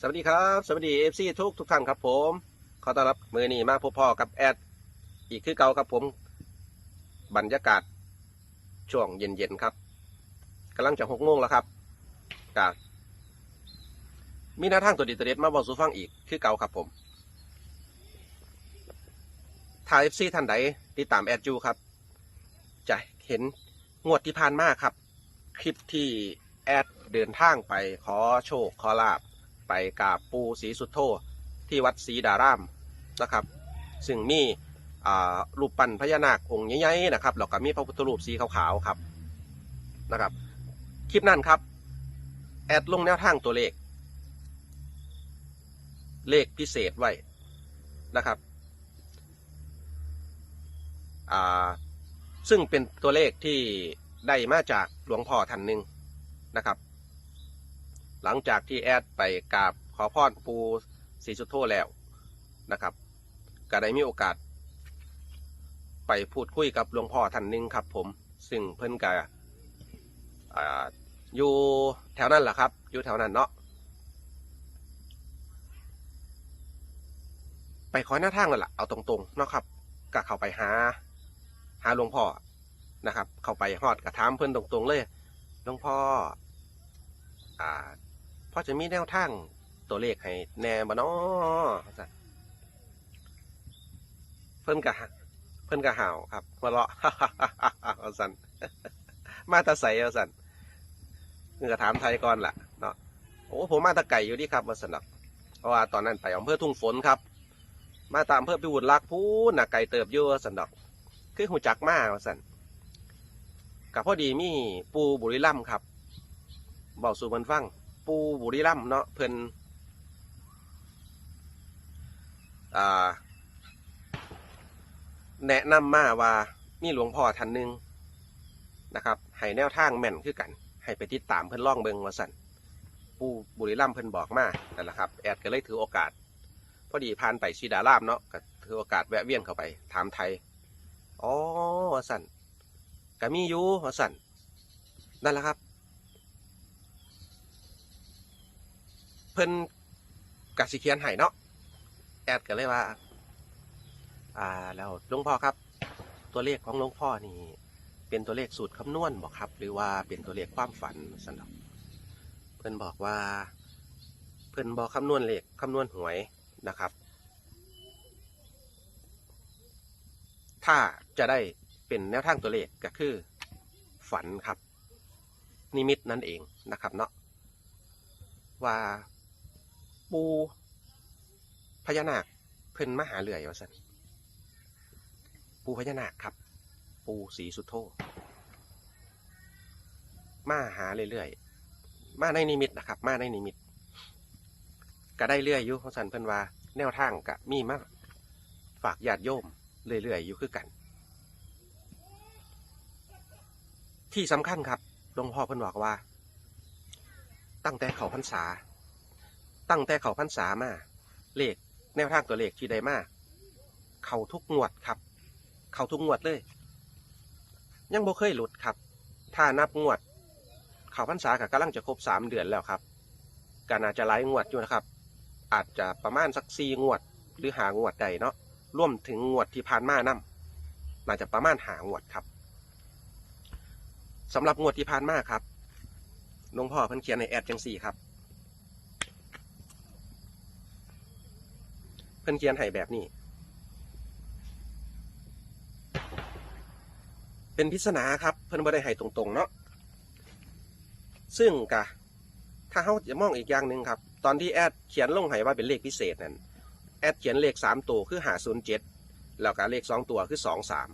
สวัสดีครับ สวัสดีเอฟซีทุกทุกท่านครับผม ขอต้อนรับมือนี้มาพบพ่อกับแอด อีกคือเก่าครับผม บรรยากาศช่วงเย็นๆครับกำลังจะหกโมงแล้วครับกามีหน้าทางตัวดีตัวเด็ดมาบอกสู่ฟังอีกคือเก่าครับผมถ้าเอฟซีท่านใดติดตามแอดจูครับ จะเห็นงวดที่ผ่านมาครับ คลิปที่แอดเดินทางไปขอโชคขอลาบ ไปกราบปูศรีสุโธที่วัดศรีดารามนะครับ ซึ่งมีรูปปั้นพญานาคองค์ใหญ่ๆนะครับแล้วก็มีพระพุทธรูปสีขาวๆครับนะครับ คลิปนั้นครับ แอดลงแนวทางตัวเลข เลขพิเศษไว้นะครับซึ่งเป็นตัวเลขที่ได้มาจากหลวงพ่อท่านหนึ่งนะครับ หลังจากที่แอดไปกราบขอพรปูศรีสุโธแล้วนะครับก็ได้มีโอกาส ไปพูดคุยกับหลวงพ่อท่านหนึ่งครับ ผมซึ่งเพิ่นก็อ่าอยู่แถวนั้นแหละครับ อยู่แถวนั้นเนาะไปขอหน้าทางนั่นแหละเอาตรงๆเนาะครับก็เข้าไปหา หาหลวงพ่อนะครับ เข้าไปฮอดกระถามเพิ่อนตรงๆเลยหลวงพ่ออ่า พอจะมีแนวทางตัวเลขให้แน่บ่นาะว่าซั่นเพิ่นกะเพิ่นกะห่าวครับหัวเราะเอาสันมาตาใสเอาสันเพิ่นก็ถามไทยก่อนล่ะเนาะโอ้ผมมาตะไก่อยู่ดีครับว่าสนับเพราะว่าตอนนั้นไปอำเภอทุ่งฝนครับ มาตามอำเภอพิบูลรักพูนนะไก่เติบอยู่วสันดอก คือหูจักมากสันกับพ่อดีมีปูบุรีรัมครับบอกสู่เพิ่นฟัง ปูบุรีรัมเนาะเพิ่นอ่าแนะนำมาว่ามีหลวงพ่อท่านหนึ่งนะครับให้แนวทางแม่นคือกัน ให้ไปติดตามเพิ่นล่องเบิงว่าสันปูบุรีรัมเพิ่นบอกมานั่นแหละครับแอดก็เลยถือโอกาส พอดีผ่านไปชีดารามเนาะก็ถือโอกาสแวะเวียนเข้าไปถามไทยอ๋อว่าสันก็มีอยู่ว่าสันนั่นแหละครับ พิ่นกสิเขียนให้เนาะแอดก็เลยว่า อ่าแล้วหลวงพ่อครับ ตัวเลขของหลวงพ่อนี่ เป็นตัวเลขสูตรคำนวณบอกครับ หรือว่าเป็นตัวเลขความฝันสันอกเพิ่นบอกว่า เพิ่นบอกคำนวณเลขคำนวณหวยนะครับ ถ้าจะได้เป็นแนวทางตัวเลขก็คือ ฝันครับ นิมิตนั่นเองนะครับเนาะว่า ปูพญานาคเพิ่นมาหาเรื่อยว่าสันปูพญานาคครับ ปูสีสุดโธมาหาเรื่อยๆ มาในนิมิตนะครับ มาในนิมิต ก็ได้เรื่อยอยู่ของสันเพิ่นว่า แนวทางกะมีมาฝากญาติโยมเรื่อยๆอยู่คือกัน ที่สำคัญครับหลวงพ่อเพิ่นบอกว่า ตั้งแต่เขาพรรษา ตั้งแต่เขาพรรษามาเลขแนวทางตัวเลขที่ใดมาเขาทุกงวดครับ เขาทุกงวดเลย ยังบ่เคยหลุดครับ ถ้านับงวด เขาพรรษากับกำลังจะครบสามเดือนแล้วครับก็น่าจะหลายงวดอยู่นะครับ อาจจะประมาณสักสี่งวด หรือหางวดใดเนาะร่วมถึงงวดที่ผ่านมานํน่าจะประมาณหางวดครับสำหรับงวดที่ผ่านมาครับหลวงพ่อเพิ่นเขียนในแอดจังสี่ครับ พิ่นเขียนให้แบบนี้ เป็นพิศนาครับ เพิ่นบ่ได้ให้ตรงๆเนาะซึ่งกะ ถ้าเขาจะมองอีกอย่างหนึ่งครับ ตอนที่แอดเขียนลงให้ว่าเป็นเลขพิเศษนั่นแอดเขียนเลขสามตัวคือหาศูนย์เจ็ดแล้วก็เลขสองตัวคือสองสาม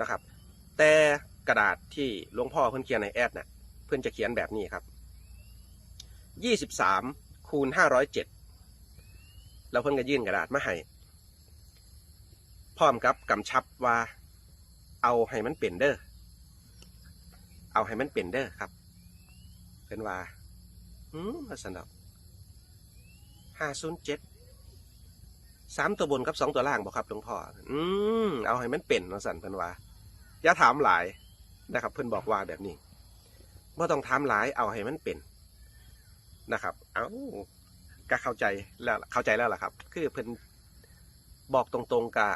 นะครับ แต่กระดาษที่หลวงพ่อเพิ่นเขียนในแอดน่ะเพิ่นจะเขียนแบบนี้ครับยี่สิบสามคูณห้าร้อยเจ็ด แล้วเพิ่นก็ยื่นกระดาษมาให้พร้อมกับกำชับว่า เอาให้มันเป็นเด้อเอาให้มันเป็นเด้อครับเป็นว่าอืมว่าสนดอกห้าศูนย์เจ็ดสามตัวบนกับสองตัวล่างบอกครับหลวงพ่ออืมเอาให้มันเป็นว่าสันเพิ่นว่าอย่าถามหลายนะครับ เพิ่นบอกว่าแบบนี้บ่ต้องถามหลายเอาให้มันเป็นนะครับ เอา ก็เข้าใจแล้วเข้าใจแล้วล่ะครับ คือเพิ่นบอกตรงๆกะ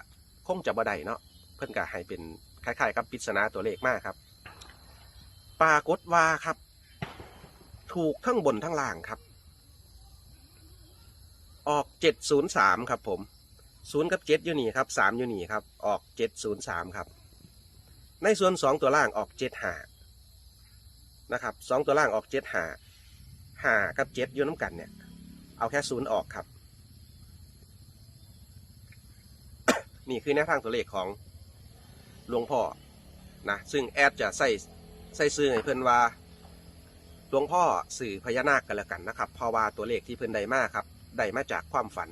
คงจะบ่ได้เนาะเพิ่นก็ให้เป็นคล้ายๆกับปริศนาตัวเลขมากครับ ปรากฏว่าครับ ถูกทั้งบนทั้งล่างครับ ออกเจ็ดศูนย์สามครับ ผมศูนย์กับเจ็ดอยู่นี่ครับสามอยู่นี่ครับ ออกเจ็ดศูนย์สามครับ ในส่วนสองตัวล่างออกเจ็ดหานะครับสองตัวล่างออกเจ็ดหาหากับเจ็ดอยู่น้ำกันเนี่ย เอาแค่ศูนย์ออกครับ นี่คือแนวทางตัวเลขของหลวงพ่อนะซึ่งแอดจะใส่ใส่ซื้อให้เพื่อนว่าหลวงพ่อสื่อพญานาคกันแล้วกันนะครับเพราะว่าตัวเลขที่เพื่อนใดมาครับได้มาจากความฝัน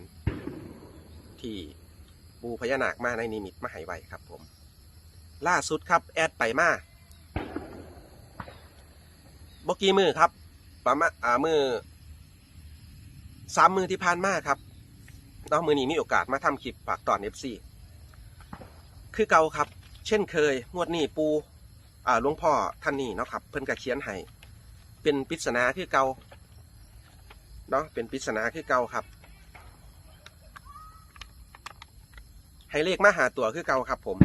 ที่ปูพญานาคมาในนิมิตมาให้ไว้ครับผม ล่าสุดครับแอดไปมาบกี้มือครับประมาณอ่ามือ สามมือที่ผ่านมาครับเนาะมือนี้มีโอกาสมาทำคลิปปากตอนเอฟซีคือเก่าครับ เช่นเคยงวดนี้ปูอ่าหลวงพ่อท่านนี้เนาะครับ เพิ่นกระเขียนให้เป็นปริศนาคือเก่าเนาะเป็นปริศนาคือเก่าครับ ให้เลขมาหาตัวคือเก่าครับผม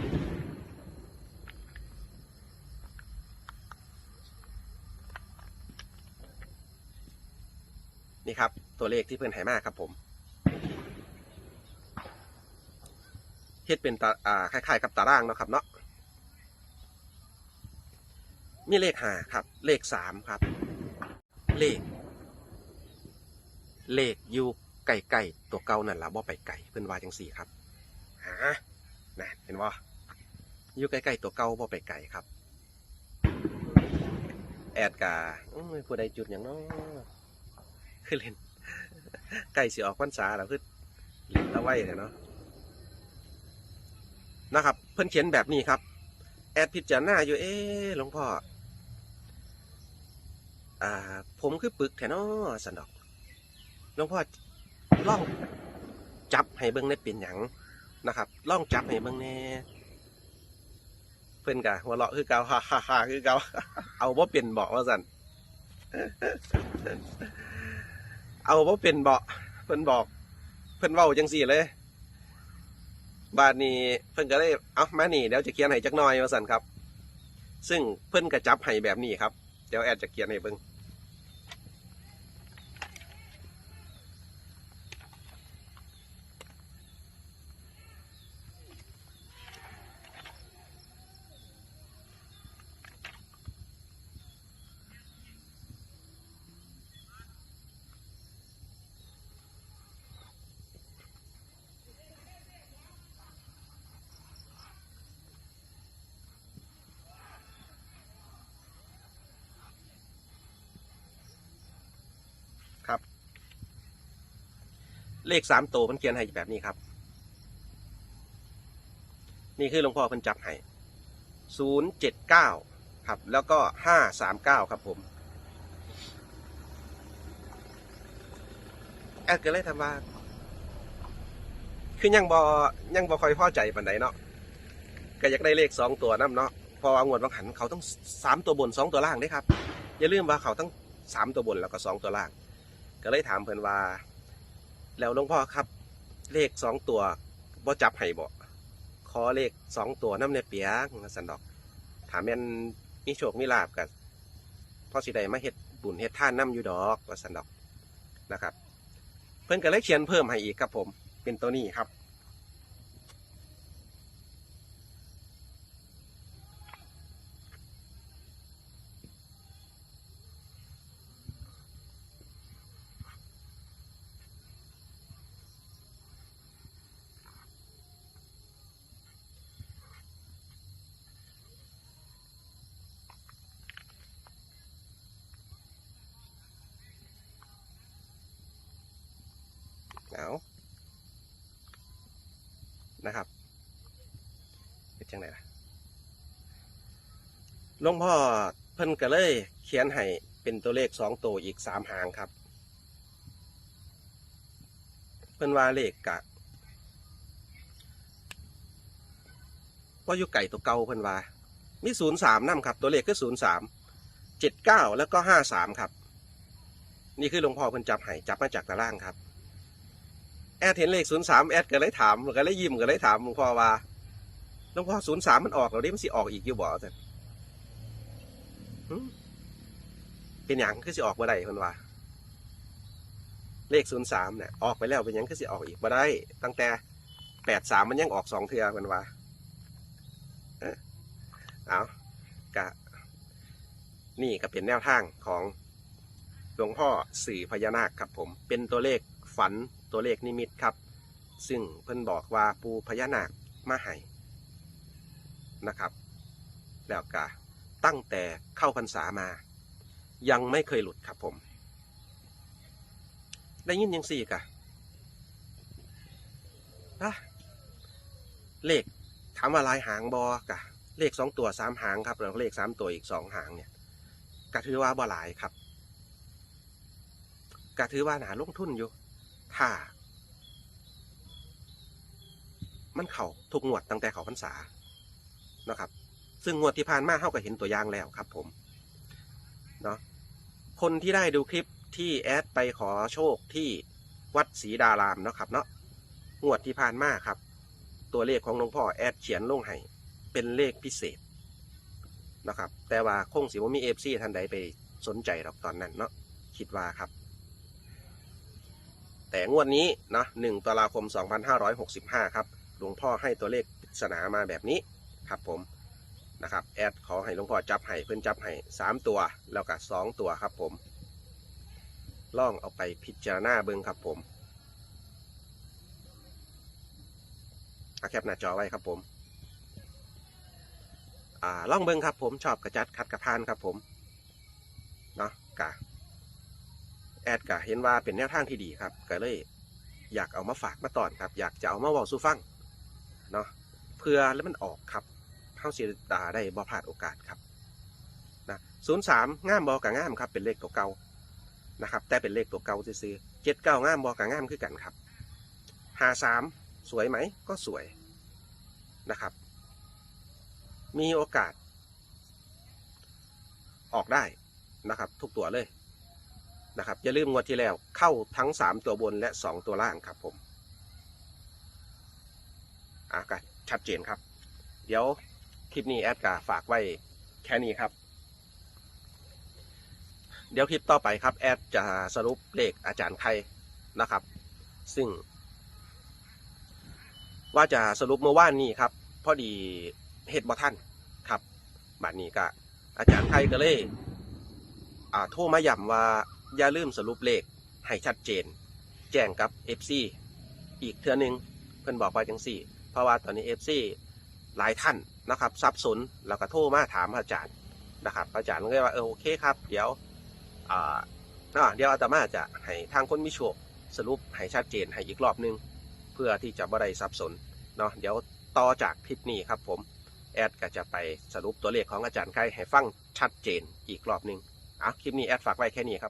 นี่ครับ ตัวเลขที่เพื่อนให้มากครับผมเฮ็ดเป็นตาอ่าคล้ายๆกับตารางเนาะครับเนาะมีเลขห้าครับ เลขสามครับ เลข เลขอยู่ไก่ไก่ตัวเก่านั่นละบ่ไปไก่เพิ่อนว่าจังสี่ครับหานะเห็นบ่อยู่ใกล้ๆตัวเก่าบ่ไปไก่ครับ แอดกาอุ้ยผู้ใดจุดอย่างน้อคือเล่น ใกล้สิออกพรรษาแล้วคือเล่นตะไว้เนี่ยเนาะนะครับ เพิ่นเขียนแบบนี้ครับ แอดพิจารณาอยู่เอ๊หลวงพ่ออ่า ผมคือปึกแถนอสันดอกหลวงพ่อล่องจับให้เบิ่งในเป็นหยังนะครับล่องจับให้เบิ่งแน่เพิ่นกะหัวเราะคือเกาฮ่าฮ่าฮ่าคือเกาเอาว่าเป็นบอกว่าสัน เอาว่าเป็นเบาเพิ่นบอก เพิ่นเว้าจังสี่เลย บาดนี้เพิ่นก็เลยเอามานี่เดี๋ยวจะเขียนให้จักหน่อยว่าสันครับ ซึ่งเพิ่นก็จับให้แบบนี้ครับ เดี๋ยวแอดจะเขียนให้เบิ่ง เลขสามตัวมันเขียนให้แบบนี้ครับ นี่คือหลวงพ่อเพิ่นจับให้ศูนย์เจ็ดเก้าครับ แล้วก็ห้าสามเก้าครับผมแอดก็เลยทำว่า คือยังบอยังบอคอยพ่อใจปันใดเนาะก็อยากได้เลขสองตัวน้ำเนาะพอวางวดบางหันเขาต้องสามตัวบนสองตัวล่างด้ครับ อย่าลืมว่าเขาต้องสามตัวบนแล้วก็สองตัวล่าง ก็เลยถามเพิ่นว่า แล้วหลวงพ่อครับ เลขสองตัวบ่จับให้บ่ขอเลขสองตัวน้ำในเปียกสันดอก ถามแม่นมีโชคมีลาบกันพอสิได้มาเฮ็ดบุญเฮ็ดท่านน้ำอยู่ดอกสันดอกนะครับ เพื่อนก็เลยเขียนเพิ่มให้อีกครับผม เป็นตัวนี้ครับ นะครับเป็นจังไดล่ะหลวงพ่อเพิ่นก็เลยเขียนให้เป็นตัวเลขสองตัวอีกสามหางครับ เพิ่นว่าเลขกะว่าอยู่ไก่ตัวเก่าเพิ่นว่า มีศูนย์สามนำครับ ตัวเลขคือศูนย์สามเจ็ดเก้าแล้วก็ห้าสามครับ นี่คือหลวงพ่อเพิ่นจับให้จับมาจากตารางครับ แอดเห็นเลขศูนย์สามแอดก็เลยถามก็เลยยิ้มก็เลยถามหลวงพ่อว่าหลวงพ่อศูนย์สามมันออกแล้วดิมันสิออกอีกอยู่บ่ท่านเป็นหยังคือสิออกบ่ได้เพิ่นว่า เลขศูนย์สามเนี่ยออกไปแล้วเป็นหยังคือสิออกอีกบ่ได้ ตั้งแต่แปดสามมันยังออกสองเทือเพิ่นว่าเอ้ากะนี่ก็เป็นแนวทางของหลวงพ่อสื่อพญานาคครับผม เป็นตัวเลขฝัน ตัวเลขนิมิตครับ ซึ่งเพิ่นบอกว่าปูพญานาคมาให้นะครับ แล้วก็ตั้งแต่เข้าพรรษามา ยังไม่เคยหลุดครับผม ได้ยินยังสี่กะอะเลขถามว่าลายหางบอกะเลขสองตัวสามหางครับแล้วเลขสามตัวอีกสองหางเนี่ยก็ถือว่าบ่หลายครับก็ถือว่าหนาลงทุนอยู่ ถ้า มันเข่าทุกงวดตั้งแต่เขาพรรษานะครับ ซึ่งงวดที่ผ่านมาเขาก็เห็นตัวอย่างแล้วครับ ผมเนาะคนที่ได้ดูคลิปที่แอดไปขอโชคที่วัดศรีดารามเนาะครับเนาะงวดที่ผ่านมาครับ ตัวเลขของหลวงพ่อแอดเขียนลงให้เป็นเลขพิเศษนะครับ แต่ว่าคงสิว่ามีเอฟซีท่านใดไปสนใจหรอกตอนนั้นเนาะคิดว่าครับ แต่งวดนี้นะหนึ่งตุลาคม 2565 ครับ หลวงพ่อให้ตัวเลขปริศนามาแบบนี้ครับผมนะครับ แอดขอให้หลวงพ่อจับให้เพื่อนจับให้สามตัว แล้วก็สองตัวครับผม ล่องเอาไปพิจารณาเบิ้งครับผมเอาแคปหน้าจอไว้ครับผมอ่าล่องเบิ้งครับผมชอบกระจัดคัดกระพานครับผม เนาะกะ แอดกะเห็นว่าเป็นแนวทางที่ดีครับก็เลยอยากเอามาฝากมาตอนครับ อยากจะเอามาบอกสู่ฟังเนาะเพื่อแล้วมันออกครับเข้าเสียดาได้บ่พลาดโอกาสครับนะศูนย์สามง่ามบอกกับง่ามครับ เป็นเลขตัวเก่านะครับ แต่เป็นเลขตัวเก่าซื้อเจ็ดเก้าง่ามบอกกับง่ามคือกันครับหาสามสวยไหมก็สวยนะครับ มีโอกาส ออกได้นะครับ ทุกตัวเลย นะครับอย่าลืมงวดที่แล้วเข้าทั้งสามตัวบนและสองตัวล่างครับผมอะก็ชัดเจนครับ เดี๋ยวคลิปนี้แอดกาฝากไว้แค่นี้ครับ เดี๋ยวคลิปต่อไปครับ แอดจะสรุปเลขอาจารย์ไข่นะครับ ซึ่ง ว่าจะสรุปเมื่อวานนี้ครับพอดีเฮ็ดบ่ท่านครับบัดนี้ก็อาจารย์ไทยก็เลย อ่า โทรมาย้ำว่า อย่าลืมสรุปเลขให้ชัดเจน แจ้งกับ FC อีกเทื่อหนึงเพิ่นบอกว่าจังสี่ เพราะว่าตอนนี้ FC หลายท่านนะครับสับสนแล้วก็โทรมาถามอาจารย์นะครับ อาจารย์ก็เลยว่าเออโอเคครับ เดี๋ยวอ่าเดี๋ยวอาตมาจะให้ทางคนมีโชคสรุปให้ชัดเจนให้อีกรอบหนึง เพื่อที่จะบ่ได้สับสนเนาะเดี๋ยวต่อจากคลิปนี้ครับผมแอดก็จะไปสรุปตัวเลขของอาจารย์ไข่ให้ฟังชัดเจนอีกรอบหนึ่งอะคลิปนี้แอดฝากไว้แค่นี้ครับ